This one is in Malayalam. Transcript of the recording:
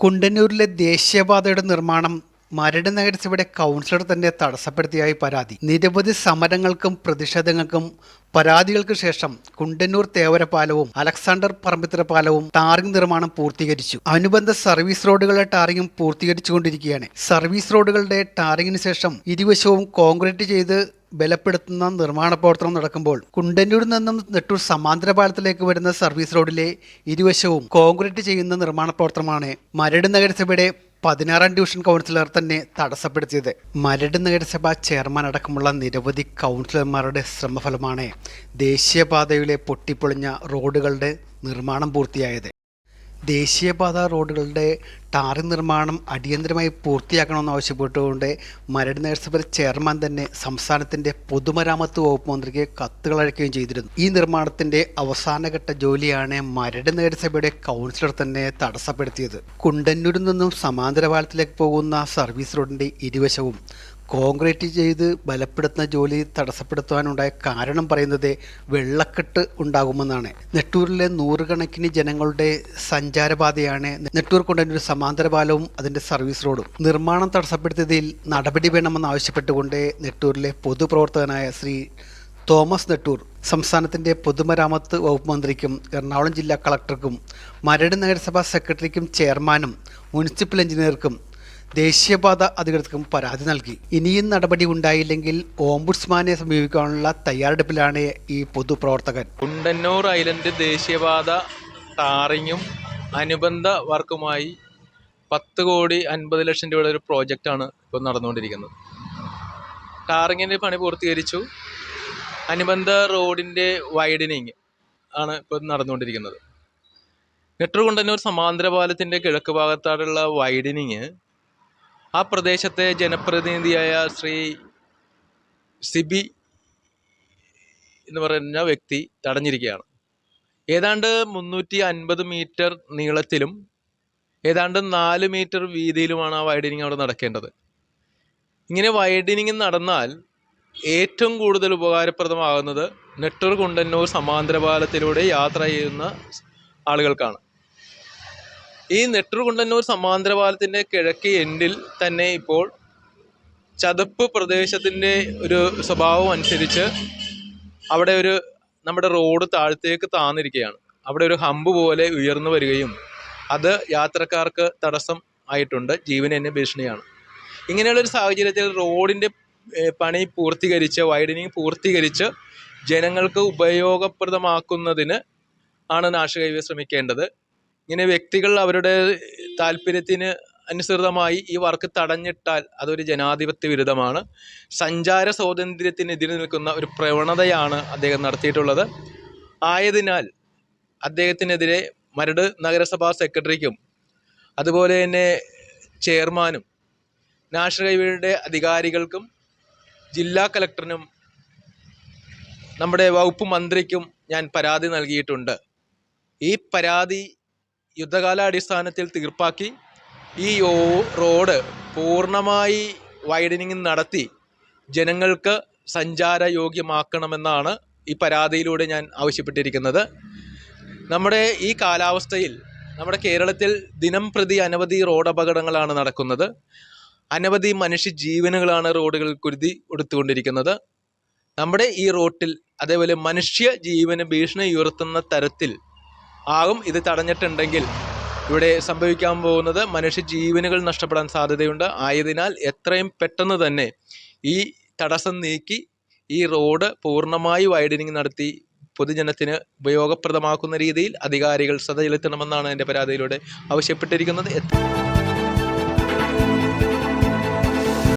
കുണ്ടന്നൂരിലെ ദേശീയപാതയുടെ നിർമ്മാണം മരട് നഗരസഭയുടെ കൗൺസിലർ തന്നെ തടസ്സപ്പെടുത്തിയായി പരാതി. നിരവധി സമരങ്ങൾക്കും പ്രതിഷേധങ്ങൾക്കും പരാതികൾക്ക് ശേഷം കുണ്ടന്നൂർ തേവര പാലവും അലക്സാണ്ടർ പറമ്പിത്തറ പാലവും ടാറിംഗ് നിർമ്മാണം പൂർത്തീകരിച്ചു. അനുബന്ധ സർവീസ് റോഡുകളുടെ ടാറിംഗും പൂർത്തീകരിച്ചുകൊണ്ടിരിക്കുകയാണ്. സർവീസ് റോഡുകളുടെ ടാറിംഗിന് ശേഷം ഇരുവശവും കോൺക്രീറ്റ് ചെയ്ത് ബലപ്പെടുത്തുന്ന നിർമ്മാണ പ്രവർത്തനം നടക്കുമ്പോൾ കുണ്ടന്നൂരിൽ നിന്നും നെട്ടൂർ സമാന്തര പാലത്തിലേക്ക് വരുന്ന സർവീസ് റോഡിലെ ഇരുവശവും കോൺക്രീറ്റ് ചെയ്യുന്ന നിർമ്മാണ പ്രവർത്തനമാണ് മരട് നഗരസഭയുടെ പതിനാറാം ഡിവിഷൻ കൗൺസിലർ തന്നെ തടസ്സപ്പെടുത്തിയത്. മരട് നഗരസഭ ചെയർമാൻ അടക്കമുള്ള നിരവധി കൗൺസിലർമാരുടെ ശ്രമഫലമാണ് ദേശീയപാതയിലെ പൊട്ടിപ്പൊളിഞ്ഞ റോഡുകളുടെ നിർമ്മാണം പൂർത്തിയായത്. ദേശീയപാത റോഡുകളുടെ ടാറിംഗ് നിർമ്മാണം അടിയന്തരമായി പൂർത്തിയാക്കണമെന്ന് ആവശ്യപ്പെട്ടുകൊണ്ട് മരട് നഗരസഭ ചെയർമാൻ തന്നെ സംസ്ഥാനത്തിന്റെ പൊതുമരാമത്ത് വകുപ്പ് മന്ത്രിക്ക് കത്തുകൾ അയക്കുകയും ചെയ്തിരുന്നു. ഈ നിർമ്മാണത്തിന്റെ അവസാനഘട്ട ജോലിയാണ് മരട് നഗരസഭയുടെ കൗൺസിലർ തന്നെ തടസ്സപ്പെടുത്തിയത്. കുണ്ടന്നൂരിൽ നിന്നും സമാന്തര പാലത്തിലേക്ക് പോകുന്ന സർവീസ് റോഡിന്റെ ഇരുവശവും കോൺക്രീറ്റ് ചെയ്ത് ബലപ്പെടുത്തുന്ന ജോലി തടസ്സപ്പെടുത്തുവാനുണ്ടായ കാരണം പറയുന്നത് വെള്ളക്കെട്ട് ഉണ്ടാകുമെന്നാണ്. നെട്ടൂരിലെ നൂറുകണക്കിന് ജനങ്ങളുടെ സഞ്ചാരപാതയാണ് നെട്ടൂർ കൊണ്ടൊരു സമാന്തര പാലവും അതിന്റെ സർവീസ് റോഡും. നിർമ്മാണം തടസ്സപ്പെടുത്തിയതിൽ നടപടി വേണമെന്നാവശ്യപ്പെട്ടുകൊണ്ട് നെട്ടൂരിലെ പൊതുപ്രവർത്തകനായ ശ്രീ തോമസ് നെട്ടൂർ സംസ്ഥാനത്തിന്റെ പൊതുമരാമത്ത് വകുപ്പ് മന്ത്രിക്കും എറണാകുളം ജില്ലാ കളക്ടർക്കും മരട് നഗരസഭാ സെക്രട്ടറിക്കും ചെയർമാനും മുനിസിപ്പൽ എഞ്ചിനീയർക്കും ദേശീയപാത അധികൃതർക്കും പരാതി നൽകി. ഇനിയും നടപടി ഉണ്ടായില്ലെങ്കിൽ ഓംബുഡ്സ്മാനെ സമീപിക്കാനുള്ള തയ്യാറെടുപ്പിലാണ് ഈ പൊതുപ്രവർത്തകൻ. കുണ്ടന്നൂർ ഐലൻഡ് ദേശീയപാത ടാറിങ്ങും അനുബന്ധ വർക്കുമായി പത്ത് കോടി അൻപത് ലക്ഷം രൂപയുടെ ഒരു പ്രോജക്റ്റാണ് ഇപ്പോൾ നടന്നുകൊണ്ടിരിക്കുന്നത്. ടാറിങ്ങിന്റെ പണി പൂർത്തീകരിച്ചു. അനുബന്ധ റോഡിന്റെ വൈഡനിങ് ആണ് ഇപ്പോൾ നടന്നുകൊണ്ടിരിക്കുന്നത്. നെട്ടൂർ കുണ്ടന്നൂർ സമാന്തര പാലത്തിന്റെ കിഴക്ക് ഭാഗത്തായിട്ടുള്ള വൈഡനിങ് ആ പ്രദേശത്തെ ജനപ്രതിനിധിയായ ശ്രീ സിബി എന്ന് പറയുന്ന വ്യക്തി തടഞ്ഞിരിക്കുകയാണ്. ഏതാണ്ട് മുന്നൂറ്റി അൻപത് മീറ്റർ നീളത്തിലും ഏതാണ്ട് നാല് മീറ്റർ വീതിയിലുമാണ് ആ വൈഡനിങ് അവിടെ നടക്കേണ്ടത്. ഇങ്ങനെ വൈഡനിങ് നടന്നാൽ ഏറ്റവും കൂടുതൽ ഉപകാരപ്രദമാകുന്നത് നെട്ടൂർ കുണ്ടന്നൂർ സമാന്തര പാലത്തിലൂടെ യാത്ര ചെയ്യുന്ന ആളുകൾക്കാണ്. ഈ നെട്ടൂർകുണ്ടന്നൂർ സമാന്തര പാലത്തിന്റെ കിഴക്കി എൻഡിൽ തന്നെ ഇപ്പോൾ ചതുപ്പ് പ്രദേശത്തിന്റെ ഒരു സ്വഭാവം അനുസരിച്ച് അവിടെ ഒരു നമ്മുടെ റോഡ് താഴത്തേക്ക് താന്നിരിക്കുകയാണ്. അവിടെ ഒരു ഹമ്പ് പോലെ ഉയർന്നു വരികയും അത് യാത്രക്കാർക്ക് തടസ്സം ആയിട്ടുണ്ട്. ജീവന് തന്നെ ഭീഷണിയാണ്. ഇങ്ങനെയുള്ളൊരു സാഹചര്യത്തിൽ റോഡിന്റെ പണി പൂർത്തീകരിച്ച് വൈഡനിങ് പൂർത്തീകരിച്ച് ജനങ്ങൾക്ക് ഉപയോഗപ്രദമാക്കുന്നതിന് ആണ് നാഷ് ഹൈവേ ശ്രമിക്കേണ്ടത്. ഇങ്ങനെ വ്യക്തികൾ അവരുടെ താല്പര്യത്തിന് അനുസൃതമായി ഈ വർക്ക് തടഞ്ഞിട്ടാൽ അതൊരു ജനാധിപത്യ വിരുദ്ധമാണ്. സഞ്ചാര സ്വാതന്ത്ര്യത്തിനെതിരെ നിൽക്കുന്ന ഒരു പ്രവണതയാണ് അദ്ദേഹം നടത്തിയിട്ടുള്ളത്. ആയതിനാൽ അദ്ദേഹത്തിനെതിരെ മരട് നഗരസഭാ സെക്രട്ടറിക്കും അതുപോലെ തന്നെ ചെയർമാനും നാഷണൽ ഹൈവേയുടെ അധികാരികൾക്കും ജില്ലാ കലക്ടറിനും നമ്മുടെ വകുപ്പ് മന്ത്രിക്കും ഞാൻ പരാതി നൽകിയിട്ടുണ്ട്. ഈ പരാതി യുദ്ധകാലാടിസ്ഥാനത്തിൽ തീർപ്പാക്കി ഈ റോഡ് പൂർണമായി വൈഡനിങ് നടത്തി ജനങ്ങൾക്ക് സഞ്ചാരയോഗ്യമാക്കണമെന്നാണ് ഈ പരാതിയിലൂടെ ഞാൻ ആവശ്യപ്പെട്ടിരിക്കുന്നത്. നമ്മുടെ ഈ കാലാവസ്ഥയിൽ നമ്മുടെ കേരളത്തിൽ ദിനം പ്രതി അനവധി റോഡ് അപകടങ്ങളാണ് നടക്കുന്നത്. അനവധി മനുഷ്യ ജീവനുകളാണ് റോഡുകൾ കുരുതി കൊടുത്തുകൊണ്ടിരിക്കുന്നത് നമ്മുടെ ഈ റോട്ടിൽ അതേപോലെ മനുഷ്യ ജീവന് ഭീഷണി ഉയർത്തുന്ന തരത്തിൽ ആകും. ഇത് തടഞ്ഞിട്ടുണ്ടെങ്കിൽ ഇവിടെ സംഭവിക്കാൻ പോകുന്നത് മനുഷ്യ ജീവനുകൾ നഷ്ടപ്പെടാൻ സാധ്യതയുണ്ട്. ആയതിനാൽ എത്രയും പെട്ടെന്ന് തന്നെ ഈ തടസ്സം നീക്കി ഈ റോഡ് പൂർണമായി വൈഡനിങ് നടത്തി പൊതുജനത്തിന് ഉപയോഗപ്രദമാക്കുന്ന രീതിയിൽ അധികാരികൾ ശ്രദ്ധ ചെലുത്തണമെന്നാണ് എന്റെ പരാതിയിലൂടെ ആവശ്യപ്പെട്ടിരിക്കുന്നത്.